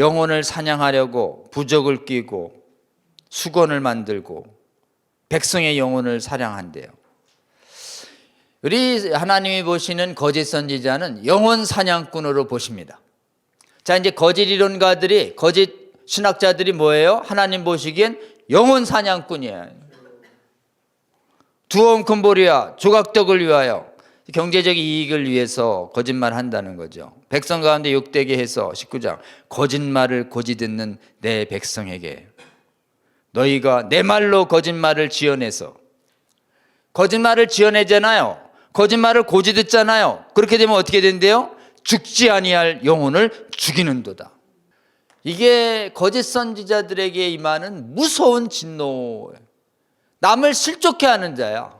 영혼을 사냥하려고 부적을 끼고 수건을 만들고 백성의 영혼을 사냥한대요. 우리 하나님이 보시는 거짓 선지자는 영혼 사냥꾼으로 보십니다. 자, 이제 거짓 이론가들이 거짓 신학자들이 뭐예요? 하나님 보시기엔 영혼 사냥꾼이에요. 두엄 큰 보리야 조각덕을 위하여 경제적 이익을 위해서 거짓말 한다는 거죠. 백성 가운데 욕되게 해서 19장 거짓말을 고지 듣는 내 백성에게 너희가 내 말로 거짓말을 지어내서 거짓말을 지어내잖아요. 거짓말을 고지 듣잖아요. 그렇게 되면 어떻게 된대요? 죽지 아니할 영혼을 죽이는도다. 이게 거짓 선지자들에게 임하는 무서운 진노. 남을 실족해 하는 자야.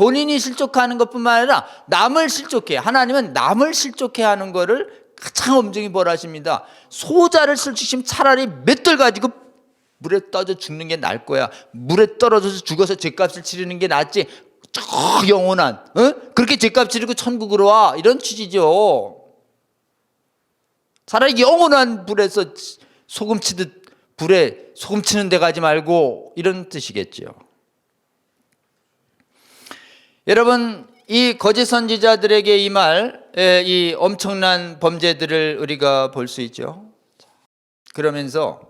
본인이 실족하는 것뿐만 아니라 남을 실족해. 하나님은 남을 실족해 하는 거를 가장 엄중히 벌하십니다. 소자를 실족시면 차라리 맷돌 가지고 물에 떠져 죽는 게 나을 거야. 물에 떨어져서 죽어서 죄값을 치르는 게 낫지. 저 영원한, 어? 그렇게 죄값 치르고 천국으로 와. 이런 취지죠. 차라리 영원한 불에서 소금 치듯 불에 소금 치는 데 가지 말고 이런 뜻이겠죠. 여러분 이 거짓 선지자들에게 이 말, 이 엄청난 범죄들을 우리가 볼 수 있죠. 그러면서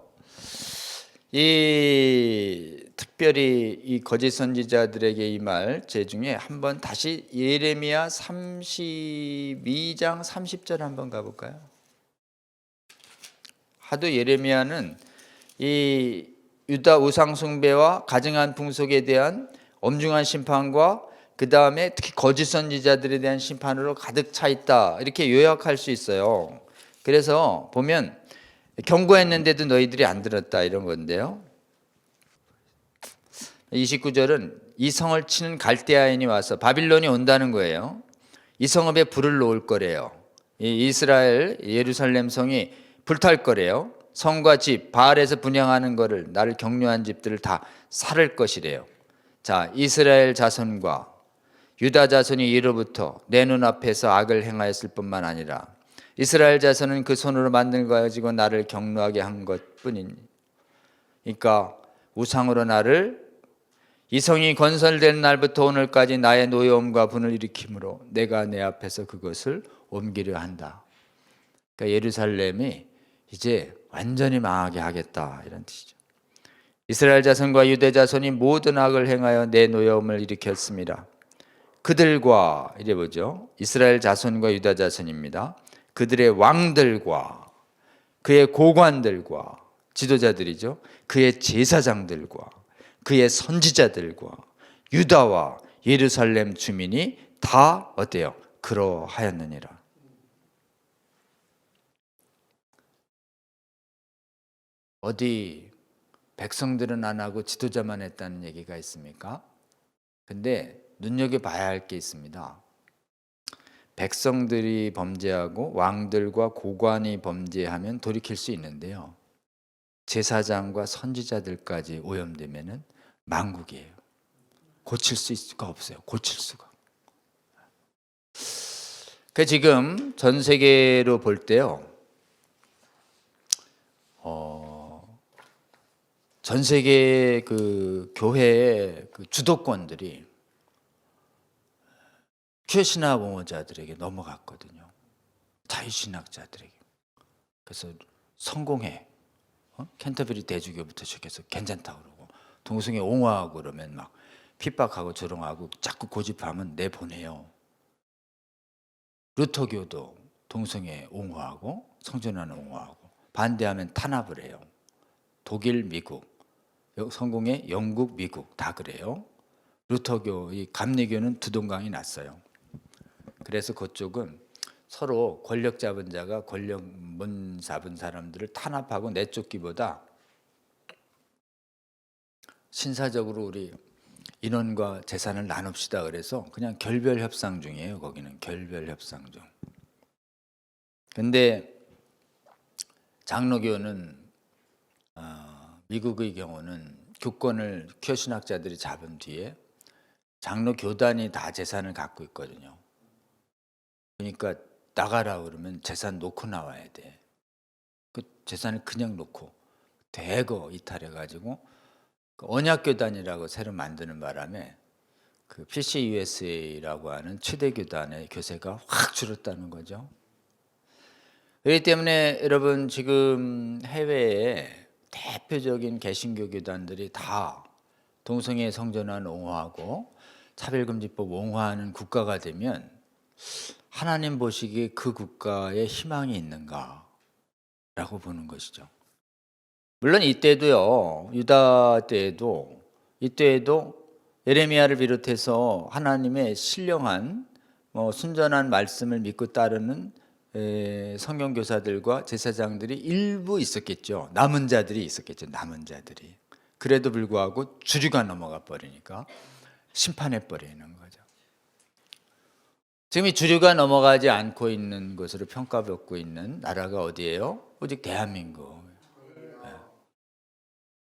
이 특별히 이 거짓 선지자들에게 이말제 중에 한번 다시 예레미야 32장 30절 한번 가볼까요? 하도 예레미야는 이 유다 우상 숭배와 가증한 풍속에 대한 엄중한 심판과 그 다음에 특히 거짓 선지자들에 대한 심판으로 가득 차 있다 이렇게 요약할 수 있어요. 그래서 보면 경고했는데도 너희들이 안 들었다 이런 건데요. 29절은 이 성을 치는 갈대아인이 와서 바빌론이 온다는 거예요. 이 성읍에 불을 놓을 거래요. 이 이스라엘 예루살렘 성이 불탈 거래요. 성과 집 바알에서 분양하는 거를 나를 격려한 집들을 다 살을 것이래요. 자, 이스라엘 자손과 유다 자손이 이로부터 내 눈앞에서 악을 행하였을 뿐만 아니라 이스라엘 자손은 그 손으로 만든 거 가지고 나를 격노하게 한 것뿐이니. 그러니까 우상으로 나를 이 성이 건설된 날부터 오늘까지 나의 노여움과 분을 일으키므로 내가 내 앞에서 그것을 옮기려 한다. 그러니까 예루살렘이 이제 완전히 망하게 하겠다 이런 뜻이죠. 이스라엘 자손과 유대 자손이 모든 악을 행하여 내 노여움을 일으켰습니다. 그들과 이래 보죠. 이스라엘 자손과 유다 자손입니다. 그들의 왕들과 그의 고관들과 지도자들이죠. 그의 제사장들과 그의 선지자들과 유다와 예루살렘 주민이 다 어때요? 그러하였느니라. 어디 백성들은 안 하고 지도자만 했다는 얘기가 있습니까? 근데 눈여겨봐야 할 게 있습니다. 백성들이 범죄하고 왕들과 고관이 범죄하면 돌이킬 수 있는데요. 제사장과 선지자들까지 오염되면은 망국이에요. 고칠 수가 없어요. 고칠 수가. 그 지금 전 세계로 볼 때요. 어, 전 세계 그 교회의 그 주도권들이 큐신학 옹호자들에게 넘어갔거든요. 자유신학자들에게. 그래서 성공해. 어? 캔터베리 대주교부터 시작해서 괜찮다 그러고 동성애 옹호하고 그러면 막 핍박하고 조롱하고 자꾸 고집하면 내보내요. 루터교도 동성애 옹호하고 성전환 옹호하고 반대하면 탄압을 해요. 독일, 미국, 성공의 영국, 미국 다 그래요. 루터교, 이 감리교는 두동강이 났어요. 그래서 그쪽은 서로 권력 잡은 자가 권력 못 잡은 사람들을 탄압하고 내쫓기보다 신사적으로 우리 인원과 재산을 나눕시다 그래서 그냥 결별 협상 중이에요. 거기는 결별 협상 중. 근데 장로교는 어, 미국의 경우는 교권을 큐어 신학자들이 잡은 뒤에 장로 교단이 다 재산을 갖고 있거든요. 그러니까 나가라 그러면 재산 놓고 나와야 돼. 그 재산을 그냥 놓고 대거 이탈해 가지고 그 언약교단이라고 새로 만드는 바람에 그 PCUSA라고 하는 최대 교단의 교세가 확 줄었다는 거죠. 그렇기 때문에 여러분 지금 해외에 대표적인 개신교 교단들이 다 동성애 성전환 옹호하고 차별금지법 옹호하는 국가가 되면 하나님 보시기에 그 국가에 희망이 있는가라고 보는 것이죠. 물론 이때도요 유다 때에도 이때에도 예레미야를 비롯해서 하나님의 신령한 뭐 순전한 말씀을 믿고 따르는 에, 성경 교사들과 제사장들이 일부 있었겠죠. 남은 자들이 있었겠죠. 남은 자들이. 그래도 불구하고 주류가 넘어가 버리니까 심판해 버리는 거죠. 지금 이 주류가 넘어가지 않고 있는 것으로 평가받고 있는 나라가 어디예요? 오직 대한민국. 네.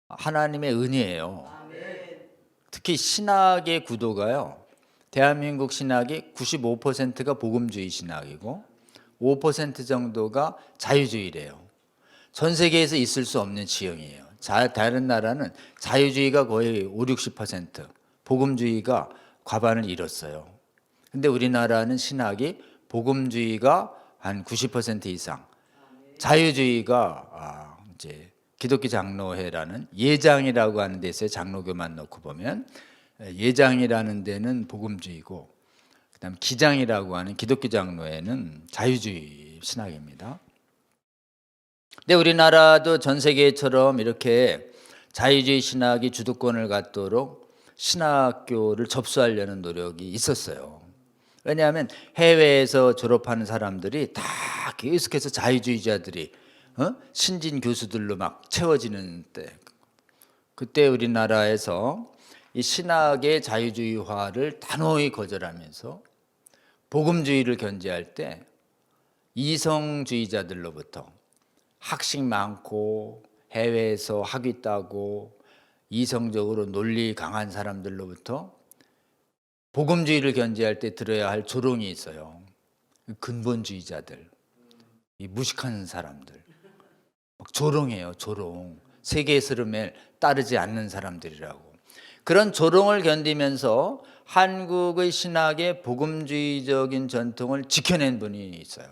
하나님의 은혜예요. 특히 신학의 구도가요. 대한민국 신학이 95%가 복음주의 신학이고 5% 정도가 자유주의래요. 전 세계에서 있을 수 없는 지형이에요. 자, 다른 나라는 자유주의가 거의 5, 60%, 복음주의가 과반을 이뤘어요. 근데 우리나라는 신학이 복음주의가 한 90% 이상, 자유주의가 아, 이제 기독교 장로회라는 예장이라고 하는 데서 장로교만 놓고 보면 예장이라는 데는 복음주의고 그다음 기장이라고 하는 기독교 장로회는 자유주의 신학입니다. 근데 우리나라도 전 세계처럼 이렇게 자유주의 신학이 주도권을 갖도록 신학교를 접수하려는 노력이 있었어요. 왜냐하면 해외에서 졸업하는 사람들이 다 계속해서 자유주의자들이 어? 신진 교수들로 막 채워지는 때 그때 우리나라에서 이 신학의 자유주의화를 단호히 거절하면서 복음주의를 견제할 때 이성주의자들로부터 학식 많고 해외에서 학위 따고 이성적으로 논리 강한 사람들로부터 복음주의를 견제할 때 들어야 할 조롱이 있어요. 근본주의자들, 이 무식한 사람들, 막 조롱해요. 조롱. 세계의 흐름에 따르지 않는 사람들이라고. 그런 조롱을 견디면서 한국의 신학의 복음주의적인 전통을 지켜낸 분이 있어요.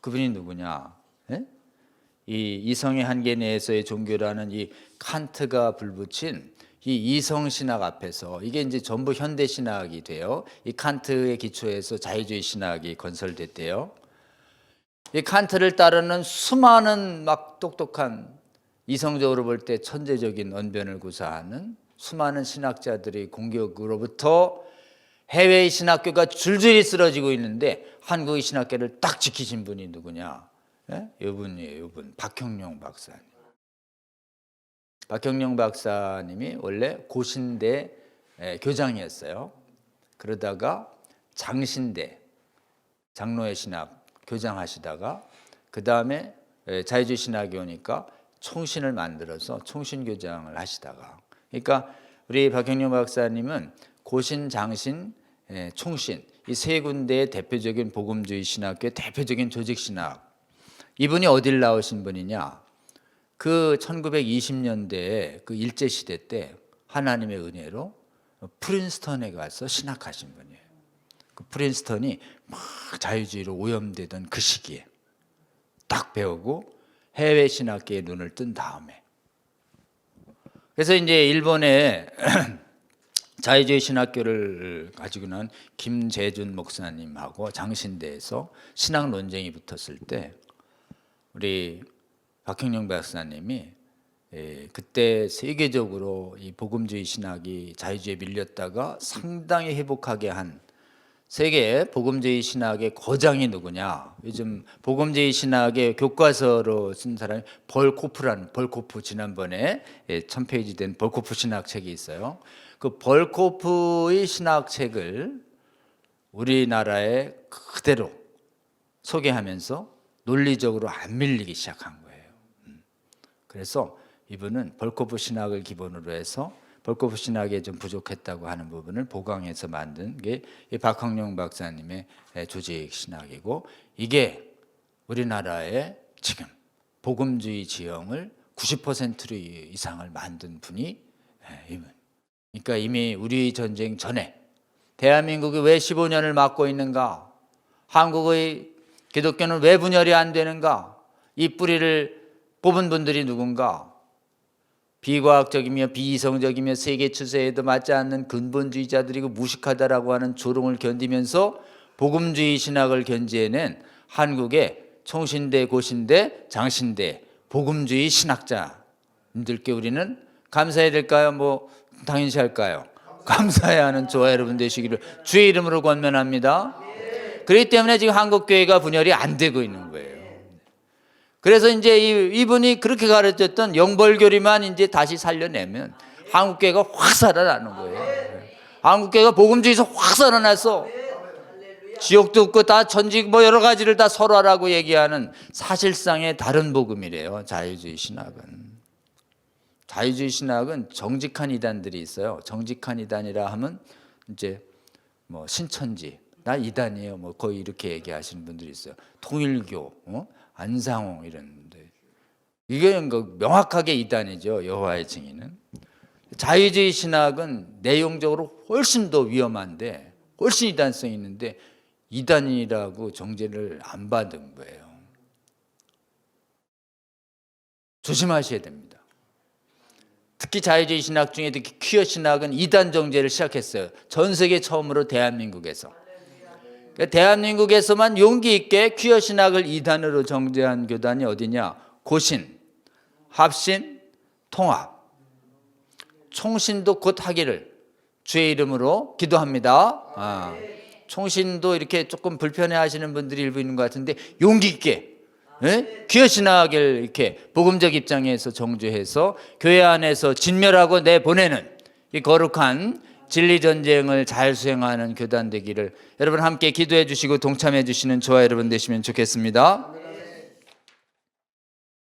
그분이 누구냐? 예? 이 이성의 한계 내에서의 종교라는 이 칸트가 불붙인 이 이성 신학 앞에서 이게 이제 전부 현대 신학이 돼요. 이 칸트의 기초에서 자유주의 신학이 건설됐대요. 이 칸트를 따르는 수많은 막 똑똑한 이성적으로 볼 때 천재적인 언변을 구사하는 수많은 신학자들의 공격으로부터 해외의 신학교가 줄줄이 쓰러지고 있는데 한국의 신학교를 딱 지키신 분이 누구냐? 예? 이분이에요, 이분. 박형룡 박사님. 박형룡 박사님이 원래 고신대 예, 교장이었어요. 그러다가 장신대 장로의 신학 교장하시다가 그 다음에 자유주의 신학이 오니까 총신을 만들어서 총신 교장을 하시다가 그러니까 우리 박형룡 박사님은 고신, 장신, 예, 총신 이 세 군데의 대표적인 복음주의 신학교의 대표적인 조직 신학 이분이 어딜 나오신 분이냐? 그 1920년대에 그 일제 시대 때 하나님의 은혜로 프린스턴에 가서 신학하신 분이에요. 그 프린스턴이 막 자유주의로 오염되던 그 시기에 딱 배우고 해외 신학계에 눈을 뜬 다음에 그래서 이제 일본에 자유주의 신학교를 가지고 난 김재준 목사님하고 장신대에서 신학 논쟁이 붙었을 때 우리 박형룡 박사님이 예, 그때 세계적으로 이 복음주의 신학이 자유주의에 밀렸다가 상당히 회복하게 한 세계 복음주의 신학의 거장이 누구냐? 요즘 복음주의 신학의 교과서로 쓴 사람이 벌코프라는 벌코프 지난번에 예, 천 페이지 된 벌코프 신학 책이 있어요. 그 벌코프의 신학 책을 우리나라에 그대로 소개하면서 논리적으로 안 밀리기 시작한 거예요. 음. 그래서 이분은 벌코프 신학을 기본으로 해서 벌코프 신학에 좀 부족했다고 하는 부분을 보강해서 만든 게 박학룡 박사님의 조직 신학이고 이게 우리나라의 지금 복음주의 지형을 90%로 이상을 만든 분이 예, 이분. 그러니까 이미 우리 전쟁 전에 대한민국이 왜 15년을 맞고 있는가? 한국의 기독교는 왜 분열이 안 되는가? 이 뿌리를 뽑은 분들이 누군가? 비과학적이며 비이성적이며 세계 추세에도 맞지 않는 근본주의자들이고 무식하다라고 하는 조롱을 견디면서 복음주의 신학을 견지해낸 한국의 총신대, 고신대, 장신대 복음주의 신학자님들께 우리는 감사해야 될까요? 뭐 당연시 할까요? 감사해야 하는 저와 여러분 되시기를 주의 이름으로 권면합니다. 그렇기 때문에 지금 한국 교회가 분열이 안 되고 있는 거예요. 그래서 이제 이- 이분이 그렇게 가르쳤던 영벌교리만 이제 다시 살려내면 한국 교회가 확 살아나는 거예요. 한국 교회가 복음주의에서 확 살아나서 지옥도 없고 다 전직 뭐 여러 가지를 다 설화라고 얘기하는 사실상의 다른 복음이래요. 자유주의 신학은. 자유주의 신학은 정직한 이단들이 있어요. 정직한 이단이라 하면 이제 뭐 신천지 나 이단이에요. 뭐 거의 이렇게 얘기하시는 분들이 있어요. 통일교, 어? 안상홍 이런데 이게 그 명확하게 이단이죠. 여호와의 증인은 자유주의 신학은 내용적으로 훨씬 더 위험한데 훨씬 이단성이 있는데 이단이라고 정죄를 안 받은 거예요. 조심하셔야 됩니다. 특히 자유주의 신학 중에 특히 퀴어 신학은 이단 정제를 시작했어요. 전 세계 처음으로 대한민국에서. 대한민국에서만 용기 있게 퀴어 신학을 이단으로 정제한 교단이 어디냐? 고신, 합신, 통합. 총신도 곧 하기를 주의 이름으로 기도합니다. 아, 총신도 이렇게 조금 불편해 하시는 분들이 일부 있는 것 같은데 용기 있게 예? 귀여 신학을 이렇게 복음적 입장에서 정죄해서 교회 안에서 진멸하고 내보내는 이 거룩한 진리 전쟁을 잘 수행하는 교단 되기를 여러분 함께 기도해 주시고 동참해 주시는 저와 여러분 되시면 좋겠습니다.